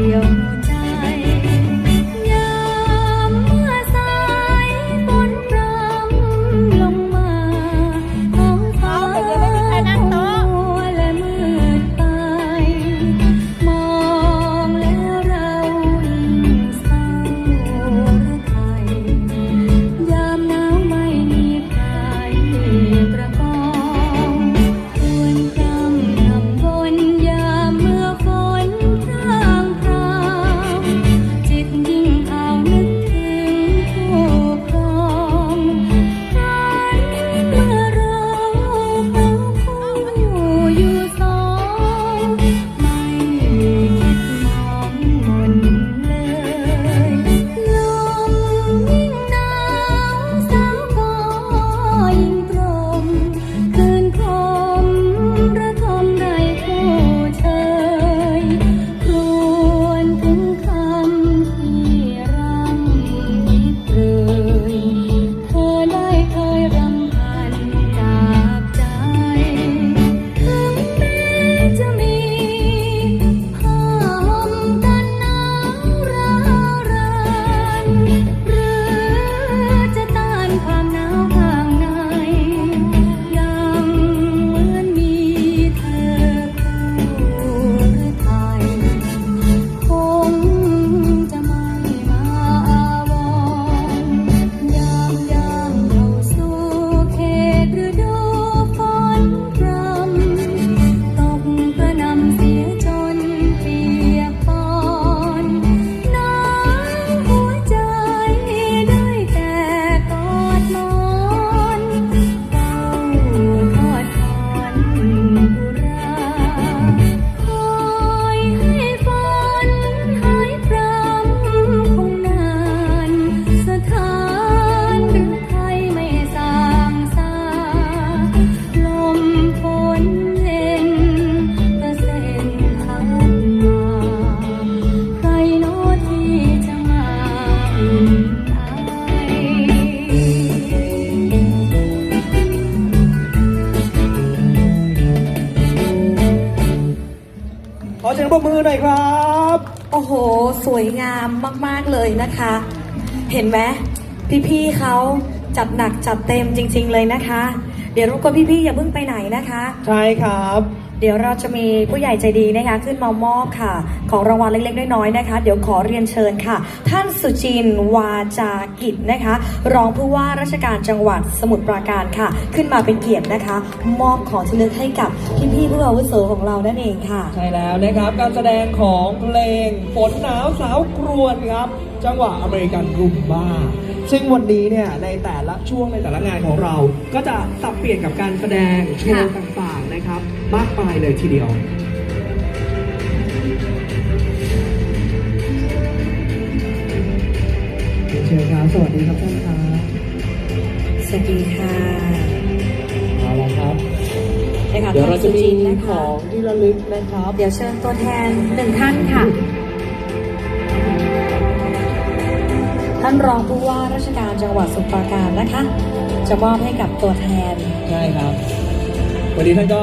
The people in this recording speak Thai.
有。 ขอเสียงปรบมือหน่อยครับ โอ้โห สวยงามมาก ๆ เลยนะคะ เห็นไหมพี่ๆเขาจัดหนักจัดเต็มจริง ๆ เลยนะคะ เดี๋ยวรบกวนพี่ๆอย่าเพิ่งไปไหนนะคะ ใช่ครับ เดี๋ยวเราจะมีผู้ใหญ่ใจดีนะคะขึ้นมามอบค่ะ ของรางวัลเล็กๆน้อยๆนะคะ เดี๋ยวขอเรียนเชิญค่ะ ท่านสุจินต์วาจากิจนะคะ รองผู้ว่าราชการจังหวัดสมุทรปราการค่ะ ขึ้นมาเป็นเกียรตินะคะ มอบของที่ระลึกให้กับพี่ๆผู้อาวุโสของเรานั่นเองค่ะ ใช่แล้วนะครับการแสดงของเพลงฝนหนาวสาวกรวนครับ จังหวะอเมริกันรุมบ้าซึ่งวันนี้เนี่ยในแต่ละช่วงในแต่ละงานของเรา ก็จะสับเปลี่ยนกับการแสดงโชว์ต่างๆ นะครับ มากมายเลยทีเดียวเชิญครับสวัสดีครับท่านครับสวัสดีค่ะเอาละครับนะคะเดี๋ยวเราจะมีท่นสุจินต์นะขคะองที่ระลึกนะครับ เดี๋ยวเชิญตัวแทนหนึ่งท่านค่ะ ท่านรองผู้ว่าราชการจังหวัดสมุพรปราการนะคะ จะมอบให้กับตัวแทน ใช่ครับ วันนี้ท่านก็